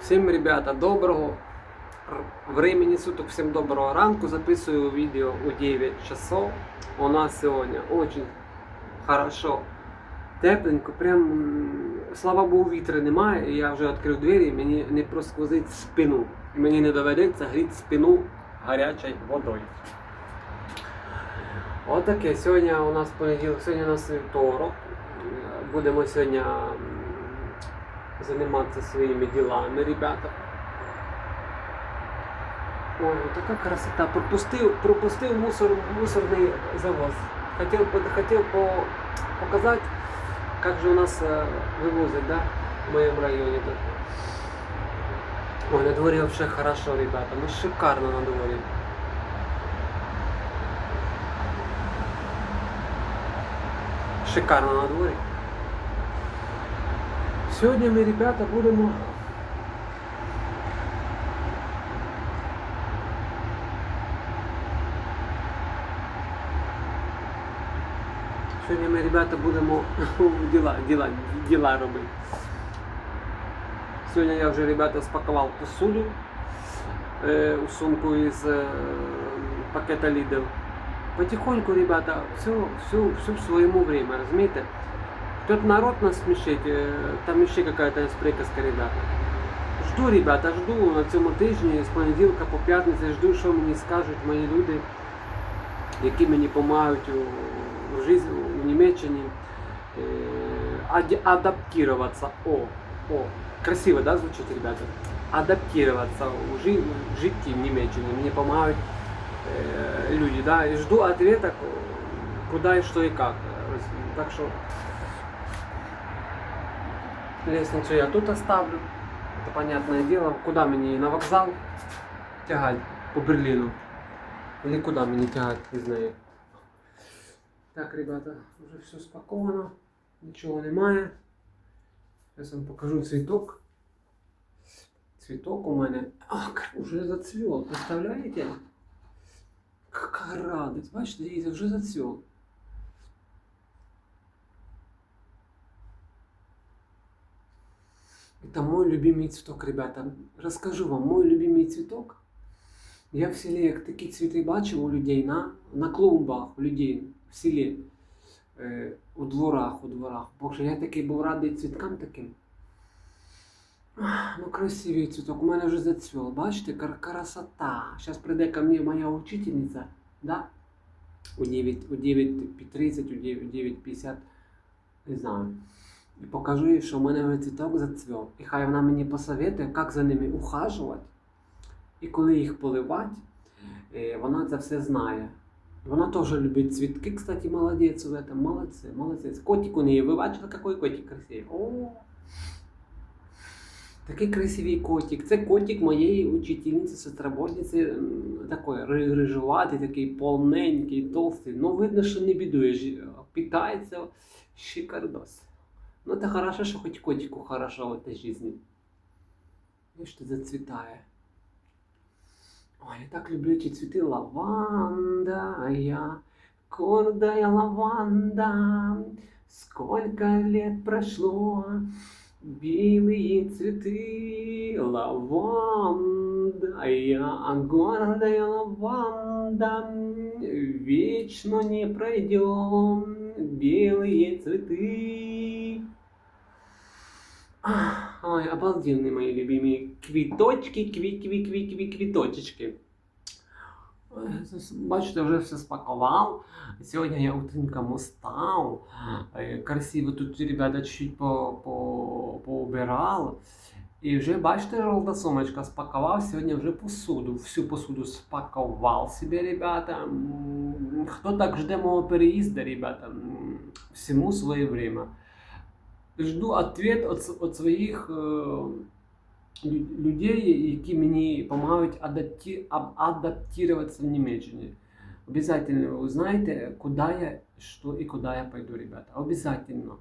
Всім, ребята, доброго времени суток, всем доброго ранку. Записываю видео у 9 часов. У нас сегодня очень хорошо, тепленько. Прям, слава Богу, вітру немає. Я вже відкрив двері, мені не просквозить спину. Мені не доведеться гріти спину гарячою водою. Отаке. Сьогодні у нас понеділок, сьогодні у нас вівторок. Будемо сьогодні м, займатися своїми ділами, ребята. Ой, ну така красота. Пропустив, пропустив мусор, мусорний завоз. Хотел, хотел по, показать, как же у нас э, вывозят, да, в моем районе. тут. Ой, на дворе вообще хорошо, ребята. Ну шикарно на дворе. Шикарно на дворі. Сьогодні ми, ребята, будемо. Сьогодні ми, ребята, будемо діла, діла, діла робити. Сьогодні я вже, ребята, спакував посуду е, у сумку із е, пакета Lidl. Потихоньку, ребята, все, все, все в своему время, разумеете? Тут народ нас смешить, э, там еще какая-то есть приказка, ребята. Жду, ребята, жду на цьому тижні, з понеділка по п'ятницю, жду, що мені скажуть мої люди, які мені допомагають у, у житті у Німеччині е, аді- адаптироваться. О, о, красиво, да, звучить, ребята? Адаптироваться у жи- в житті в Німеччині. Мені допомагають э, люди, да, и жду ответок, э, куда и что и как. Э, Так что лестницу я тут оставлю, это понятное дело. Куда мне на вокзал тягать по Берлину? Или куда мне тягать, не знаю. Так, ребята, уже все спокойно, ничего немає. Сейчас вам покажу цветок. Цветок у мене ах, уже зацвел, представляете? Какая радость, бачите, вже зацвел. Это мой любимый цветок, ребята. Расскажу вам, мой любимый цветок. Я в селі як такі цвіти бачив у людей на, на клумбах у людей в селі, е, у дворах, у дворах. Боже, я такий був радий цвіткам таким. Ах, Ну, красивий цвіток, у мене вже зацвел. Бачите, кар- красота. Зараз прийде ко мне моя учительниця, да? У 9, у 9.30, у 9, 9.50, не знаю. І покажу їй, що у мене вже цвіток зацвел. І хай вона мені посоветує, як за ними ухажувати. І коли їх поливати, Е, вона це все знає. Вона теж любить цвітки, кстати, молодець в этом. Молодці, молодець. Котик у неї, ви бачили, який котик красивий? О! Такий красивий котик. Це котик моєї учительниці, сестроботниці, м, такий ри- рижуватий, такий повненький, толстий. Ну, видно, що не бідує, питається шикардос. Ну, це хорошо, що хоч котику хорошо в этой жизни. І що зацвітає. Ой, я так люблю эти цветы. Лаванда, я гордая лаванда. Сколько лет прошло, белые цветы. Лаванда, я гордая лаванда. Вечно не пройдем белые цветы. Ой, обалденные мои любимые квіточки, кві, кві, кві, кві, квіточечки. Ой, це- Бачите, вже все спакував. Сьогодні я утреньком став. Е, Красиво тут ребята чуть-чуть по, по, поубирал. І вже, бачите, жовта сумочка спакував. Сьогодні вже посуду. Всю посуду спакував себе, ребята. Хто так жде мого переїзду, ребята? Всему своє время жду ответ от, от своїх е, людей, які мені допомагають адапті, адаптуватися в Німеччині. Обязательно узнаєте, куди я, що і куди я пойду, ребята. Обязательно.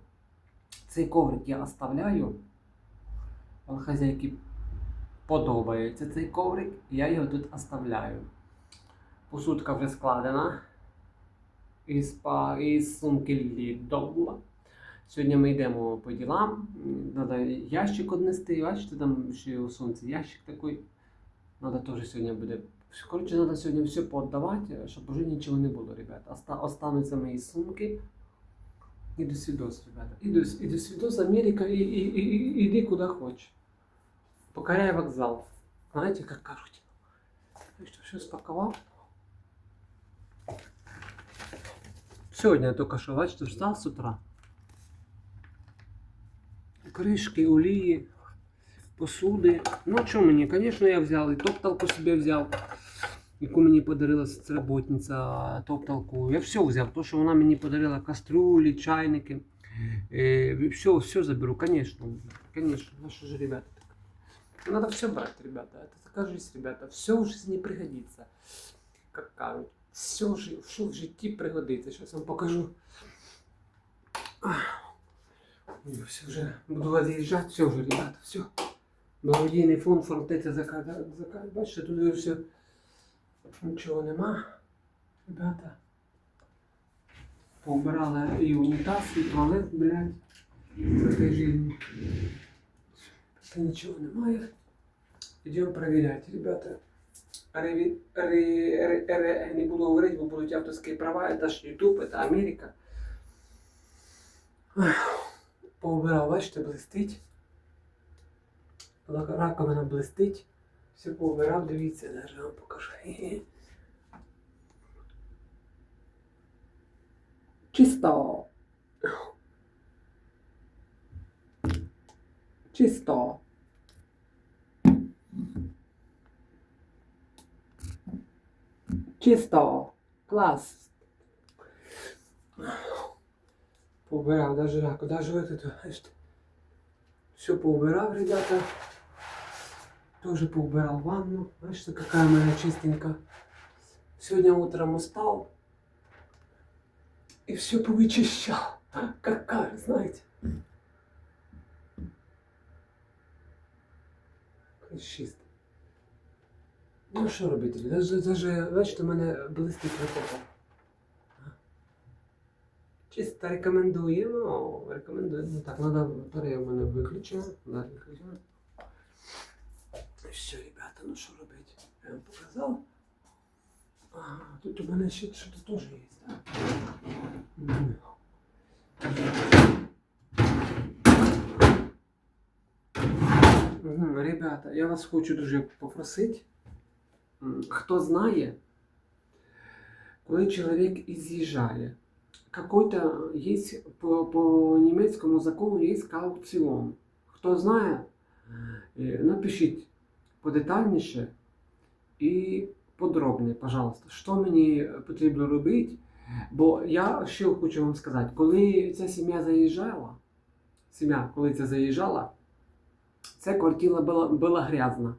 Цей коврик я оставляю. Он хазяйки подобається цей коврик, я його тут оставляю. Посудка вже складена із, із сумки Lidl. Сьогодні ми йдемо по ділам. Треба ящик однести. Бачите, там ще у сонці ящик такий. Треба теж сьогодні буде. Коротше, треба сьогодні все поотдавати, щоб вже нічого не було, ребята. Оста- Остануться мої сумки. І до свідос, ребята. І до, і до свідос Америка, і, і, і, і, іди куди хочеш. Покоряй вокзал. Знаєте, як кажуть. Так що все спакував. Сьогодні я тільки що, бачите, встав з утра. Кришки, олії, посуди. Ну, що мені? Звісно, я взяв і топталку собі взяв, яку мені подарила роботниця топталку. Я все взяв, то, що вона мені подарила каструлі, чайники. Е, все, все заберу, звісно. Конечно. Ну що ж, ребята. Надо все брать, ребята. Это такая ребята. Все в жизни пригодится. Как кажуть. Все, в жи- що в житті пригодиться. Зараз вам покажу. Все вже буду роз'їжджати, все вже, ребята, все. Благодійний фонд фортеця заказа. Бачите, тут все. Нічого нема. Ребята. Поубирали і унітаз, і туалет, блядь. В этой. Та нічого немає. Йдемо перевіряти, ребята. Ре... Ре... Ре... Не буду говорити, бо будуть авторські права, це ж YouTube, це Америка. Ах, Поубирав, бачите, блистить. Раковина блистить. Все поубирав, дивіться, навіть вам покажу. Чисто. Чисто. Чисто. Клас. Поубирав даже раку, даже эту, бачите. Все поубирав, ребята. Тоже поубирал ванну. Бачите, какая моя чистенькая. Сегодня утром устал. И все повычищал. Какая, знаете. Чисто. Ну що робити? Даже, даже, бачите, у мене блистить робота. Чисто рекомендуємо. Рекомендуємо. Так, надо батарея у мене виключена. Да, виключена. Ребята, ну що робити? Я вам показав. Ага, тут у мене ще щось теж є, так? Ребята, я вас хочу дуже попросити. Хто знає, коли чоловік і з'їжджає, какой-то є по, по німецькому закону є каукціон. Хто знає, е, напишіть подетальніше і подробне, пожалуйста, що мені потрібно робити. Бо я що хочу вам сказати, коли ця сім'я заїжджала, сім'я, коли ця заїжджала, ця квартира була, була грязна.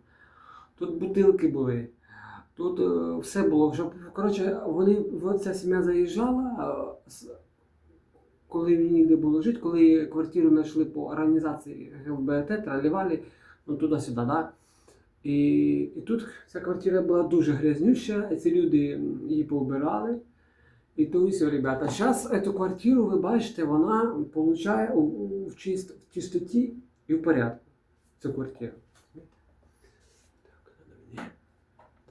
Тут бутилки були, тут е, все було. Вже, коротше, вони, ця сім'я заїжджала, е, коли мені ніде було жити, коли квартиру знайшли по організації ГЛБТ, тралівали, ну туди-сюди, да? І, і тут ця квартира була дуже грязнюща, і ці люди її поубирали. І то і все, ребята. Зараз цю квартиру, ви бачите, вона получає в, чист, в чистоті і в порядку. Цю квартиру.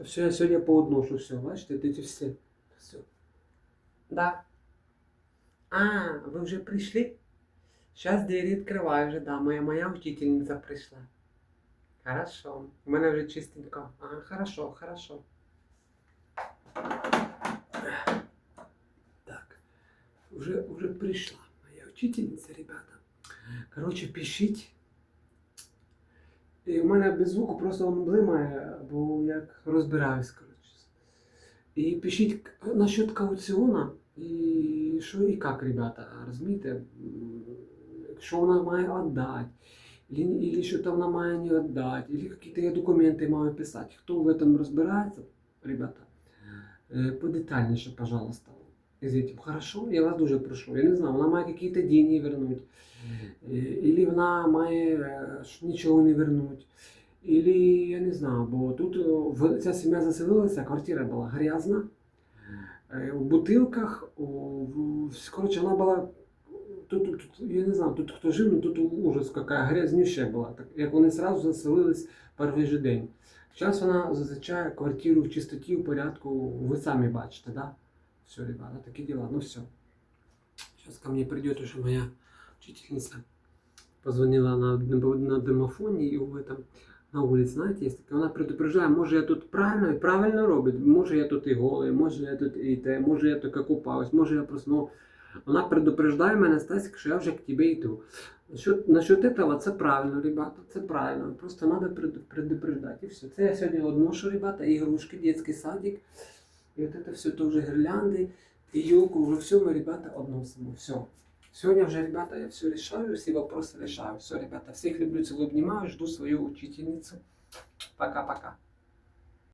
все, я сьогодні поодношу все, бачите, ці все. Все. Да. А, ви вже прийшли? Зараз двері відкриваю вже, да. Моя моя учительниця прийшла. Хорошо. У мене вже чистенько. Ага, хорошо, хорошо. Так. Уже, уже прийшла моя учительниця, ребята. Коротше, пишіть. І у мене без звуку просто воно блимає, бо як розбираюсь, коротше. І пишіть насчет кауціона і що і як, ребята, розумієте? Що вона має віддати, или що то вона має не віддати, или якісь я документи маю писати. Хто в этом розбирається, ребята, е, подетальніше, пожалуйста. З этим хорошо, я вас дуже прошу. Я не знаю, вона має якісь деньги вернуть. Или вона має е, нічого не вернуть. Или я не знаю, бо тут е, ця сім'я заселилася, квартира була грязна, е, в бутилках, у- коротше, вона була тут, тут, тут, я не знаю, тут хто жив, ну тут ужас, яка грязніше була. Так, як вони зразу заселились перший же день. Зараз вона зазвичай квартиру в чистоті, в порядку, ви самі бачите, да? Все, ребята, такі діла, ну все. Сейчас ко мне придет уже моя учительница. Позвонила на, на домофоне и в этом на вулиці, знаєте, є таке, вона предупреждає, може я тут правильно правильно робить, може я тут і голий, може я тут і те, може я тільки купаюсь, може я просто, ну, вона предупреждає мене, Стасик, що я вже к тебе йду. Насчет, насчет этого, це правильно, ребята, це правильно, просто треба предупреждати і все. Це я сьогодні одношу, ребята, ігрушки, детский садик, і от это все тоже гирлянди, и елку, уже все мы, ребята, односимо, все. Сегодня уже, ребята, я все решаю, все вопросы решаю. Все, ребята, всех люблю, целую, обнимаю, жду свою учительницу. Пока-пока.